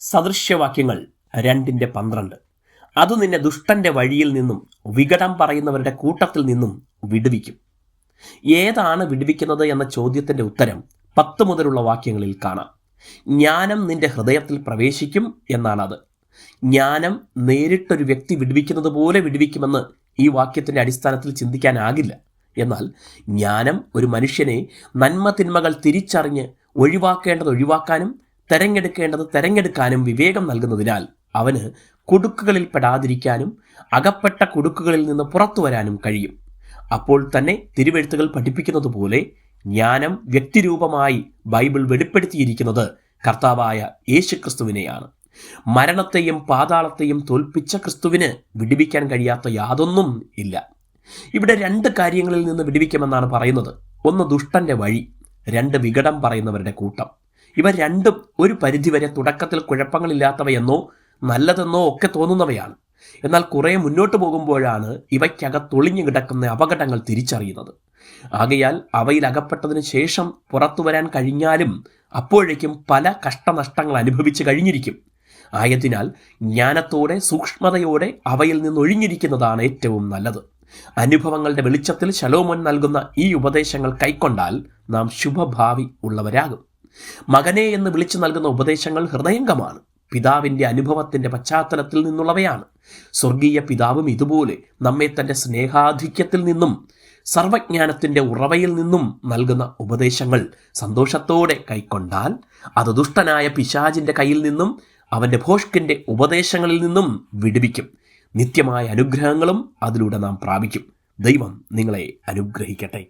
സദൃശ്യവാക്യങ്ങൾ രണ്ടിന്റെ പന്ത്രണ്ട്. അത് നിന്നെ ദുഷ്ടന്റെ വഴിയിൽ നിന്നും വികടം പറയുന്നവരുടെ കൂട്ടത്തിൽ നിന്നും വിടുവിക്കും. ഏതാണ് വിടുവിക്കുന്നത് എന്ന ചോദ്യത്തിന്റെ ഉത്തരം പത്ത് മുതലുള്ള വാക്യങ്ങളിൽ കാണാം. ജ്ഞാനം നിന്റെ ഹൃദയത്തിൽ പ്രവേശിക്കും എന്നാണത്. ജ്ഞാനം നേരിട്ടൊരു വ്യക്തി വിടുവിക്കുന്നത് പോലെ വിടുവിക്കുമെന്ന് ഈ വാക്യത്തിന്റെ അടിസ്ഥാനത്തിൽ ചിന്തിക്കാനാകില്ല. എന്നാൽ ജ്ഞാനം ഒരു മനുഷ്യനെ നന്മ തിന്മകൾ തിരിച്ചറിഞ്ഞ് ഒഴിവാക്കേണ്ടത് ഒഴിവാക്കാനും തെരഞ്ഞെടുക്കേണ്ടത് തെരഞ്ഞെടുക്കാനും വിവേകം നൽകുന്നതിനാൽ അവന് കുടുക്കുകളിൽ പെടാതിരിക്കാനും അകപ്പെട്ട കുടുക്കുകളിൽ നിന്ന് പുറത്തു വരാനും കഴിയും. അപ്പോൾ തന്നെ തിരുവെഴുത്തുകൾ പഠിപ്പിക്കുന്നത് പോലെ ജ്ഞാനം വ്യക്തിരൂപമായി ബൈബിൾ വെളിപ്പെടുത്തിയിരിക്കുന്നത് കർത്താവായ യേശു ക്രിസ്തുവിനെയാണ് മരണത്തെയും പാതാളത്തെയും തോൽപ്പിച്ച ക്രിസ്തുവിന് വിടിവിക്കാൻ കഴിയാത്ത യാതൊന്നും ഇല്ല. ഇവിടെ രണ്ട് കാര്യങ്ങളിൽ നിന്ന് വിടിവിക്കുമെന്നാണ് പറയുന്നത്. ഒന്ന് ദുഷ്ടന്റെ വഴി രണ്ട് വികടം പറയുന്നവരുടെ കൂട്ടം. ഇവ രണ്ടും ഒരു പരിധിവരെ തുടക്കത്തിൽ കുഴപ്പങ്ങളില്ലാത്തവയെന്നോ നല്ലതെന്നോ ഒക്കെ തോന്നുന്നവയാണ്. എന്നാൽ കുറേ മുന്നോട്ട് പോകുമ്പോഴാണ് ഇവയ്ക്കകത്തൊളിഞ്ഞു കിടക്കുന്ന അപകടങ്ങൾ തിരിച്ചറിയുന്നത്. ആകയാൽ അവയിൽ അകപ്പെട്ടതിന് ശേഷം പുറത്തു വരാൻ കഴിഞ്ഞാലും അപ്പോഴേക്കും പല കഷ്ടനഷ്ടങ്ങൾ അനുഭവിച്ചു കഴിഞ്ഞിരിക്കും. ആയതിനാൽ ജ്ഞാനത്തോടെ സൂക്ഷ്മതയോടെ അവയിൽ നിന്നൊഴിഞ്ഞിരിക്കുന്നതാണ് ഏറ്റവും നല്ലത്. അനുഭവങ്ങളുടെ വെളിച്ചത്തിൽ ശലോമോൻ നൽകുന്ന ഈ ഉപദേശങ്ങൾ കൈക്കൊണ്ടാൽ നാം ശുഭഭാവി ഉള്ളവരാകും. മകനെ എന്ന് വിളിച്ചു നൽകുന്ന ഉപദേശങ്ങൾ ഹൃദയംഗമാണ്. പിതാവിന്റെ അനുഭവത്തിന്റെ പശ്ചാത്തലത്തിൽ നിന്നുള്ളവയാണ്. സ്വർഗീയ പിതാവും ഇതുപോലെ നമ്മെ തന്റെ സ്നേഹാധിക്യത്തിൽ നിന്നും സർവജ്ഞാനത്തിന്റെ ഉറവയിൽ നിന്നും നൽകുന്ന ഉപദേശങ്ങൾ സന്തോഷത്തോടെ കൈക്കൊണ്ടാൽ അത് ദുഷ്ടനായ പിശാജിന്റെ കയ്യിൽ നിന്നും അവന്റെ ഭോഷ്കിന്റെ ഉപദേശങ്ങളിൽ നിന്നും വിടുവിക്കും. നിത്യമായ അനുഗ്രഹങ്ങളും അതിലൂടെ നാം പ്രാപിക്കും. ദൈവം നിങ്ങളെ അനുഗ്രഹിക്കട്ടെ.